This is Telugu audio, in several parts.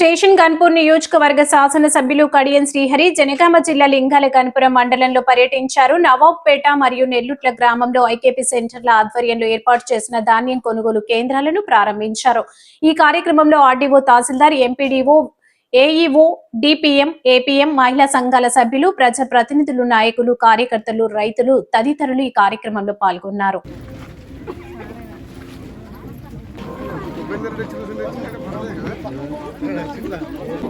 స్టేషన్ గన్పూర్ నియోజకవర్గ శాసనసభ్యులు కడియం శ్రీహరి జనగామ జిల్లా లింగాల గణపురం మండలంలో పర్యటించారు. నవాబ్పేట మరియు నెల్లుట్ల గ్రామంలో ఐకేపీ సెంటర్ల ఆధ్వర్యంలో ఏర్పాటు చేసిన ధాన్యం కొనుగోలు కేంద్రాలను ప్రారంభించారు. ఈ కార్యక్రమంలో RDO tahsildar MPDO AEO DPM APM మహిళా సంఘాల సభ్యులు ప్రజా ప్రతినిధులు నాయకులు కార్యకర్తలు రైతులు తదితరులు ఈ కార్యక్రమంలో పాల్గొన్నారు. చిన్న చిన్న చిన్న పర్వాలేదు కదా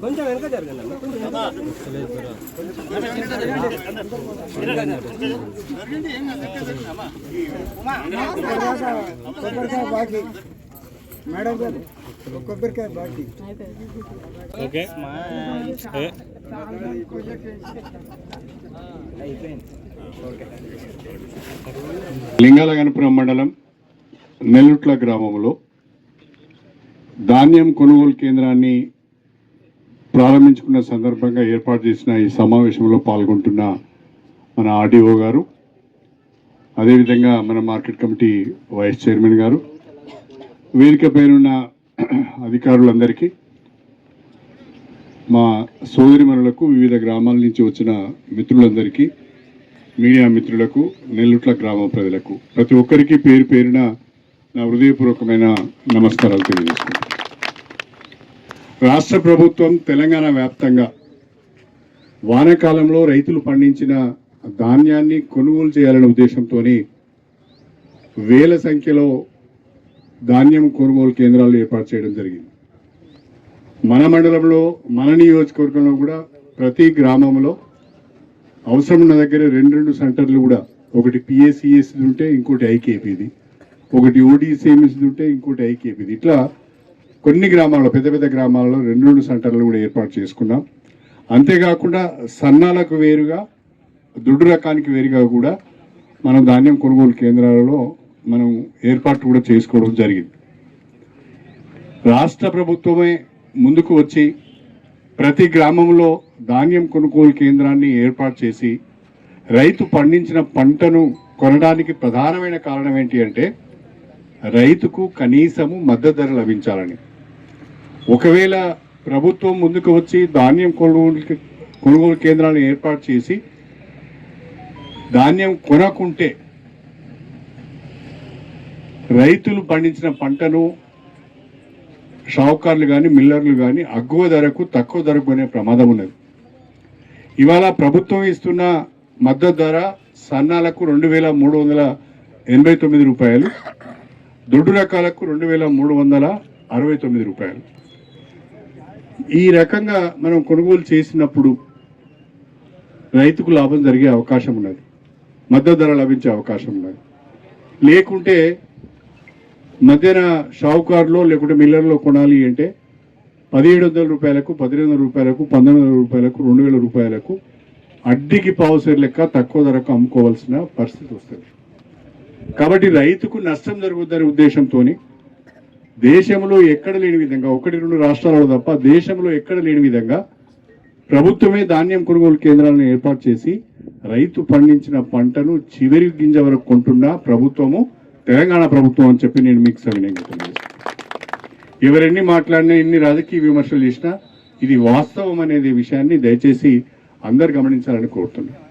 కొంచెం వెనక జరగండి కొబ్బరికాయ బాకీ మేడం గారు కొబ్బరికాయ బాకీ ఓకే లింగాలగనపురం మండలం నెల్లుట్ల గ్రామంలో ధాన్యం కొనుగోలు కేంద్రాన్ని ప్రారంభించుకున్న సందర్భంగా ఏర్పాటు చేసిన ఈ సమావేశంలో పాల్గొంటున్న మన ఆర్డీఓ గారు అదేవిధంగా మన మార్కెట్ కమిటీ వైస్ చైర్మన్ గారు వేదిక పైనున్న అధికారులందరికీ మా సోదరిమణులకు వివిధ గ్రామాల నుంచి వచ్చిన మిత్రులందరికీ మీడియా మిత్రులకు నెల్లుట్ల గ్రామ ప్రజలకు ప్రతి ఒక్కరికి పేరు పేరున నా హృదయపూర్వకమైన నమస్కారాలు తెలియజేస్తున్నాను. రాష్ట్ర ప్రభుత్వం తెలంగాణ వ్యాప్తంగా వానకాలంలో రైతులు పండించిన ధాన్యాన్ని కొనుగోలు చేయాలనే ఉద్దేశంతో వేల సంఖ్యలో ధాన్యం కొనుగోలు కేంద్రాలు ఏర్పాటు చేయడం జరిగింది. మన మండలంలో మన నియోజకవర్గంలో కూడా ప్రతి గ్రామంలో అవసరం ఉన్న దగ్గర రెండు రెండు సెంటర్లు కూడా ఒకటి పిఎస్సిఎస్ ఉంటే ఇంకోటి ఐకేపీది ఒకటి ఓడిసిఎంఎస్ ఉంటే ఇంకోటి ఐకేపీది ఇట్లా కొన్ని గ్రామాల్లో పెద్ద పెద్ద గ్రామాల్లో రెండు రెండు సెంటర్లు కూడా ఏర్పాటు చేసుకున్నాం. అంతేకాకుండా సన్నాలకు వేరుగా దుడ్డు రకానికి వేరుగా కూడా మనం ధాన్యం కొనుగోలు కేంద్రాలలో మనం ఏర్పాటు కూడా చేసుకోవడం జరిగింది. రాష్ట్ర ప్రభుత్వమే ముందుకు వచ్చి ప్రతి గ్రామంలో ధాన్యం కొనుగోలు కేంద్రాన్ని ఏర్పాటు చేసి రైతు పండించిన పంటను కొనడానికి ప్రధానమైన కారణం ఏంటి అంటే రైతుకు కనీసము మద్దతు ధర లభించాలని. ఒకవేళ ప్రభుత్వం ముందుకు వచ్చి ధాన్యం కొనుగోలు కొనుగోలు కేంద్రాలను ఏర్పాటు చేసి ధాన్యం కొనకుంటే రైతులు పండించిన పంటను షావుకార్లు కానీ మిల్లర్లు కానీ అగ్గువ ధరకు తక్కువ ధరకు కొనే ప్రమాదం ఉన్నది. ఇవాళ ప్రభుత్వం ఇస్తున్న మద్దతు ధర సన్నాలకు రెండు వేల మూడు వందల ఎనభై తొమ్మిది రూపాయలు దొడ్డు రకాలకు రెండు వేల మూడు వందల అరవై తొమ్మిది రూపాయలు. ఈ రకంగా మనం కొనుగోలు చేసినప్పుడు రైతుకు లాభం జరిగే అవకాశం ఉన్నది. మద్దతు ధర లభించే అవకాశం ఉన్నది. లేకుంటే మధ్యన షావుకారులో లేకుంటే మిల్లర్లో కొనాలి అంటే పదిహేడు వందల రూపాయలకు పదిహేను వందల రూపాయలకు పంతొమ్మిది వందల రూపాయలకు రెండు వేల రూపాయలకు అడ్డికి పావుసేరు లెక్క తక్కువ ధరకు అమ్ముకోవాల్సిన పరిస్థితి వస్తుంది. కాబట్టి రైతుకు నష్టం జరుగుతుందనే ఉద్దేశంతో దేశంలో ఎక్కడ లేని విధంగా ఒకటి రెండు రాష్ట్రాలలో తప్ప దేశంలో ఎక్కడ లేని విధంగా ప్రభుత్వమే ధాన్యం కొనుగోలు కేంద్రాలను ఏర్పాటు చేసి రైతు పండించిన పంటను చివరి గింజ వరకు కొంటున్న ప్రభుత్వము తెలంగాణ ప్రభుత్వం అని చెప్పి నేను మీకు సవినయంగా ఎవరెన్ని మాట్లాడినా ఎన్ని రాజకీయ విమర్శలు చేసినా ఇది వాస్తవం అనేది విషయాన్ని దయచేసి అందరు గమనించాలని కోరుతున్నాను.